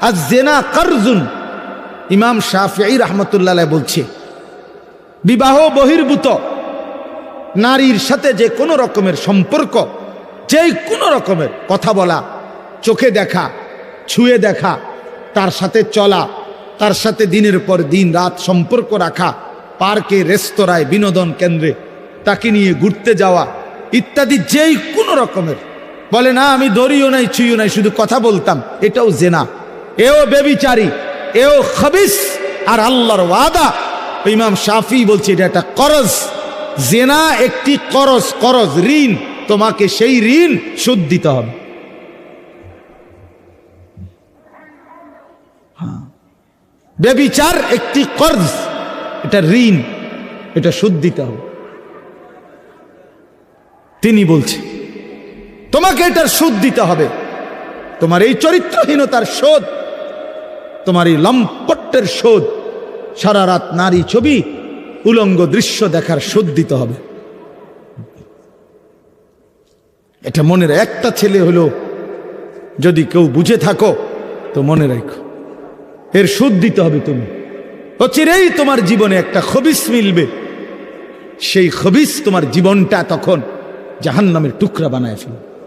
আর জেনা কারজুন। ইমাম শাফি রহমতুল্লাহ বলছে, বিবাহ বহির্ভূত। নারীর সাথে যে কোনো রকমের সম্পর্ক, যে কোনো রকমের কথা বলা, চোখে দেখা, ছুঁয়ে দেখা, তার সাথে চলা, তার সাথে দিনের পর দিন রাত সম্পর্ক রাখা, পার্কে, রেস্তোরাঁয়, বিনোদন কেন্দ্রে, তাকে নিয়ে ঘুরতে যাওয়া, ইত্যাদি যেই কোনো রকমের। বলে, না, আমি দড়িও নাই, ছুঁইও নাই, শুধু কথা বলতাম। এটাও জেনা। এও বেবিচারি, এও খবিস, আর আল্লাহর ওয়াদা। ইমাম শাফি বলছে, এটা একটা করজ। জেনা একটি করজ করজ, ঋণ। তোমাকে সেই ঋণ সুদ দিতে হবে। হ্যাঁ। বেবিচার একটি কর্জ, এটা ঋণ, এটা সুদ দিতে হবে। তিনি বলছে, তোমাকে এটার সুদ দিতে হবে। তোমার এই চরিত্রহীনতার শোধ তোমার এই লম্পটের শোধ। সারা রাত নারী ছবি, উলঙ্গ দৃশ্য দেখার শোধ দিতে হবে। এটা মনের একটা ছেলে হলো, যদি কেউ বুঝে থাকো, তো মনে রাখো। এর সুদ দিতে হবে তুমি। অচিরেই তোমার জীবনে একটা খবিস মিলবে। সেই খবিস তোমার জীবনটা তখন জাহান্নামের টুকরা বানায় ফেলবে।